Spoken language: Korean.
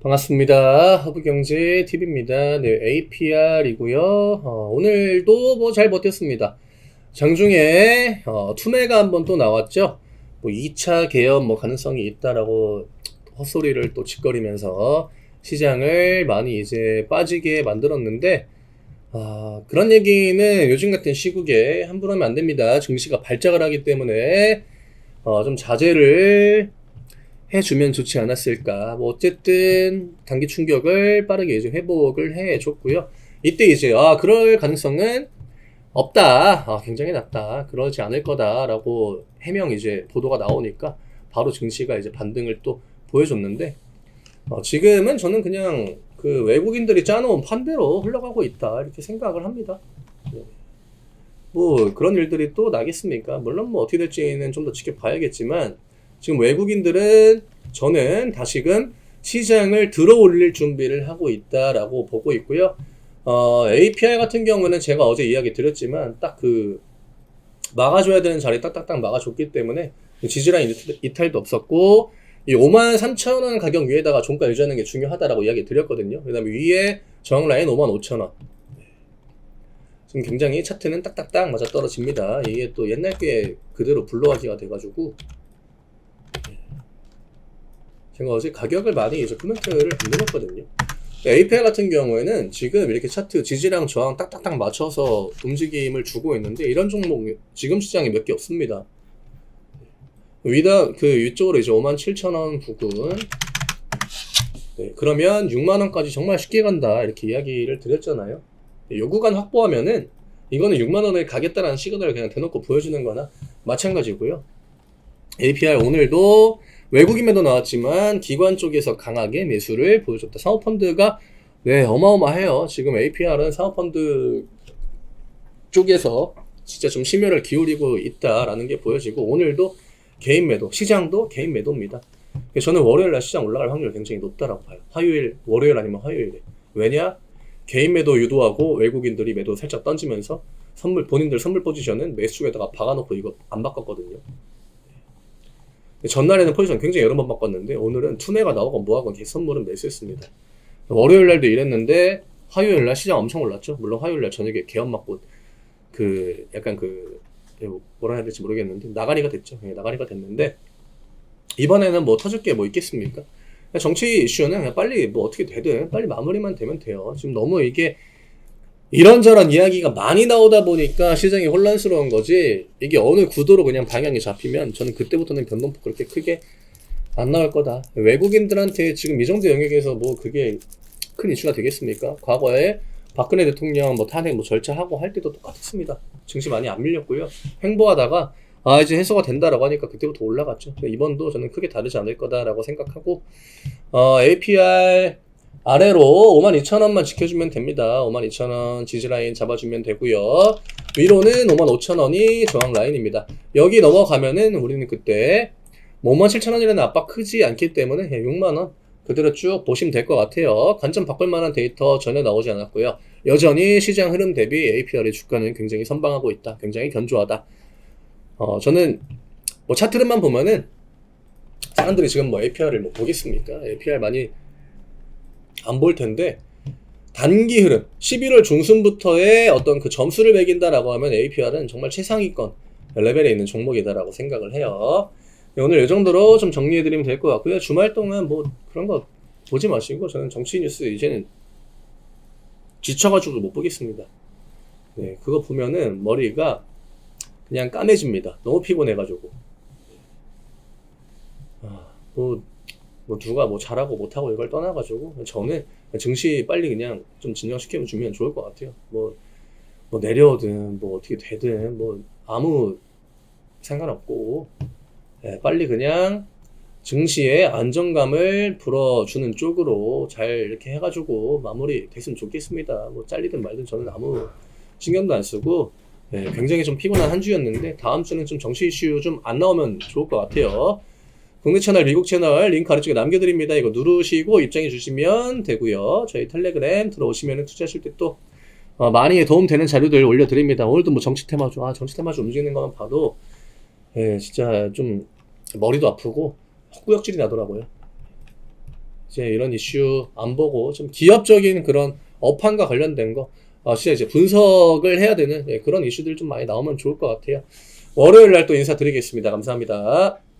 반갑습니다. 허브경제 TV입니다. 네, APR이고요. 어, 오늘도 뭐 잘 버텼습니다. 장중에 어, 투매가 한번 또 나왔죠. 뭐 2차 개업 뭐 가능성이 있다라고 헛소리를 또 짓거리면서 시장을 많이 이제 빠지게 만들었는데 아, 그런 얘기는 요즘 같은 시국에 함부로 하면 안 됩니다. 증시가 발작을 하기 때문에 어, 좀 자제를 해주면 좋지 않았을까. 뭐 어쨌든 단기 충격을 빠르게 이제 회복을 해줬고요. 이때 이제 아 그럴 가능성은 없다. 아 굉장히 낮다. 그러지 않을 거다라고 해명 이제 보도가 나오니까 바로 증시가 이제 반등을 또 보여줬는데 어, 지금은 저는 그냥 그 외국인들이 짜놓은 판대로 흘러가고 있다 이렇게 생각을 합니다. 네. 뭐 그런 일들이 또 나겠습니까? 물론 뭐 어떻게 될지는 좀 더 지켜봐야겠지만 지금 외국인들은 저는 다시금 시장을 들어 올릴 준비를 하고 있다라고 보고 있고요. 어, API 같은 경우는 제가 어제 이야기 드렸지만 딱 그 막아줘야 되는 자리 딱딱딱 막아줬기 때문에 지지라인 이탈도 없었고 이 5만 3천 원 가격 위에다가 종가 유지하는 게 중요하다라고 이야기 드렸거든요. 그 다음에 위에 저항 라인 5만 5천 원. 지금 굉장히 차트는 딱딱딱 맞아 떨어집니다. 이게 또 옛날 게 그대로 불러가기가 돼가지고 제가 어제 가격을 많이 이제 코멘트를 안 드렸거든요. API 같은 경우에는 지금 이렇게 차트 지지랑 저항 딱딱딱 맞춰서 움직임을 주고 있는데 이런 종목 지금 시장에 몇 개 없습니다. 위다 그 위쪽으로 이제 57,000원 부근 네, 그러면 6만 원까지 정말 쉽게 간다 이렇게 이야기를 드렸잖아요. 네, 요 구간 확보하면은 이거는 6만원을 가겠다라는 시그널을 그냥 대놓고 보여주는 거나 마찬가지고요. APR 오늘도 외국인 매도 나왔지만 기관 쪽에서 강하게 매수를 보여줬다. 사모펀드가 네 어마어마해요. 지금 APR은 사모펀드 쪽에서 진짜 좀 심혈을 기울이고 있다라는 게 보여지고 오늘도 개인 매도, 시장도 개인 매도입니다. 저는 월요일 날 시장 올라갈 확률이 굉장히 높다라고 봐요. 화요일, 월요일 아니면 화요일에. 왜냐? 개인 매도 유도하고 외국인들이 매도 살짝 던지면서 선물 본인들 선물 포지션은 매수에다가 박아놓고 이거 안 바꿨거든요. 전날에는 포지션 굉장히 여러 번 바꿨는데 오늘은 투매가 나오건 뭐하건 선물은 매수했습니다. 월요일 날도 이랬는데 화요일 날 시장 엄청 올랐죠. 물론 화요일 날 저녁에 개업 맞고 그 약간 그 뭐라 해야 될지 모르겠는데 나가리가 됐죠. 예, 나가리가 됐는데 이번에는 뭐 터질 게 뭐 있겠습니까? 정치 이슈는 빨리 뭐 어떻게 되든 빨리 마무리만 되면 돼요. 지금 너무 이게 이런저런 이야기가 많이 나오다 보니까 시장이 혼란스러운 거지 이게 어느 구도로 그냥 방향이 잡히면 저는 그때부터는 변동폭 그렇게 크게 안 나올 거다. 외국인들한테 지금 이 정도 영역에서 뭐 그게 큰 이슈가 되겠습니까? 과거에 박근혜 대통령 뭐 탄핵 뭐 절차하고 할 때도 똑같았습니다. 증시 많이 안 밀렸고요. 횡보하다가 아 이제 해소가 된다라고 하니까 그때부터 올라갔죠. 이번도 저는 크게 다르지 않을 거다라고 생각하고 어, APR 아래로 52,000원만 지켜주면 됩니다. 52,000원 지지라인 잡아주면 되고요. 위로는 55,000원이 저항 라인입니다. 여기 넘어가면은 우리는 그때 57,000원이라는 압박 크지 않기 때문에 6만원 그대로 쭉 보시면 될 것 같아요. 관점 바꿀 만한 데이터 전혀 나오지 않았고요. 여전히 시장 흐름 대비 APR의 주가는 굉장히 선방하고 있다. 굉장히 견조하다. 어, 저는 뭐 차트름만 보면은 사람들이 지금 뭐 APR을 뭐 보겠습니까? APR 많이 안 볼 텐데 단기 흐름 11월 중순부터의 어떤 그 점수를 매긴다라고 하면 APR은 정말 최상위권 레벨에 있는 종목이다라고 생각을 해요. 네, 오늘 이 정도로 좀 정리해드리면 될 것 같고요. 주말 동안 뭐 그런 거 보지 마시고 저는 정치 뉴스 이제는 지쳐가지고 못 보겠습니다. 네, 그거 보면은 머리가 그냥 까매집니다. 너무 피곤해가지고. 아, 뭐, 뭐 누가 뭐 잘하고 못하고 이걸 떠나가지고 저는 증시 빨리 그냥 좀 진정시켜 주면 좋을 것 같아요. 뭐, 뭐 내려오든 뭐 어떻게 되든 뭐 아무 상관없고 네, 빨리 그냥 증시의 안정감을 불어주는 쪽으로 잘 이렇게 해가지고 마무리 됐으면 좋겠습니다. 뭐 잘리든 말든 저는 아무 신경도 안 쓰고 네, 굉장히 좀 피곤한 한 주였는데 다음 주는 좀 정치 이슈 좀 안 나오면 좋을 것 같아요. 국내 채널, 미국 채널 링크 아래쪽에 남겨드립니다. 이거 누르시고 입장해 주시면 되고요. 저희 텔레그램 들어오시면 투자하실 때또 어, 많이 도움되는 자료들 올려드립니다. 오늘도 뭐 정치 테마주, 아 정치 테마주 움직이는 것만 봐도 예, 진짜 좀 머리도 아프고 헛구역질이 나더라고요. 이제 이런 이슈 안 보고 좀 기업적인 그런 업황과 관련된 거 어, 진짜 이제 분석을 해야 되는 예, 그런 이슈들 좀 많이 나오면 좋을 것 같아요. 월요일 날 또 인사드리겠습니다. 감사합니다.